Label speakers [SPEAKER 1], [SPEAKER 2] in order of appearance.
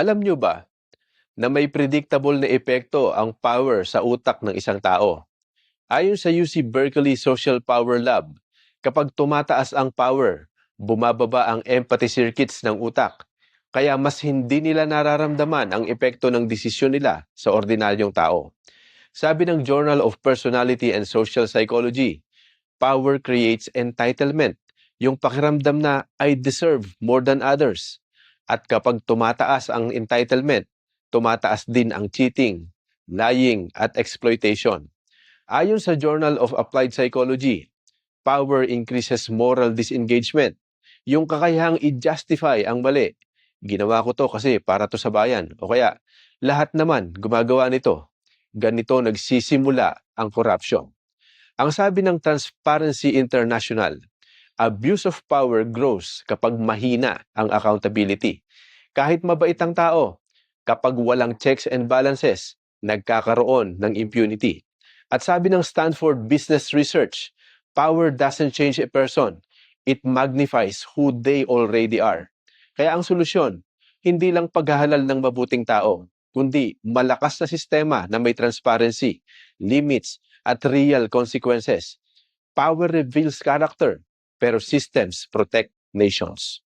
[SPEAKER 1] Alam nyo ba na may predictable na epekto ang power sa utak ng isang tao? Ayon sa UC Berkeley Social Power Lab, kapag tumataas ang power, bumababa ang empathy circuits ng utak. Kaya mas hindi nila nararamdaman ang epekto ng desisyon nila sa ordinaryong tao. Sabi ng Journal of Personality and Social Psychology, power creates entitlement. Yung pakiramdam na I deserve more than others. At kapag tumataas ang entitlement, tumataas din ang cheating, lying, at exploitation. Ayon sa Journal of Applied Psychology, power increases moral disengagement. Yung kakayahang i-justify ang mali. Ginawa ko to kasi para to sa bayan. O kaya, lahat naman gumagawa nito. Ganito nagsisimula ang corruption. Ang sabi ng Transparency International, abuse of power grows kapag mahina ang accountability. Kahit mabait ang tao, kapag walang checks and balances, nagkakaroon ng impunity. At sabi ng Stanford Business Research, power doesn't change a person. It magnifies who they already are. Kaya ang solusyon, hindi lang paghahalal ng mabuting tao, kundi malakas na sistema na may transparency, limits, at real consequences. Power reveals character, pero systems protect nations.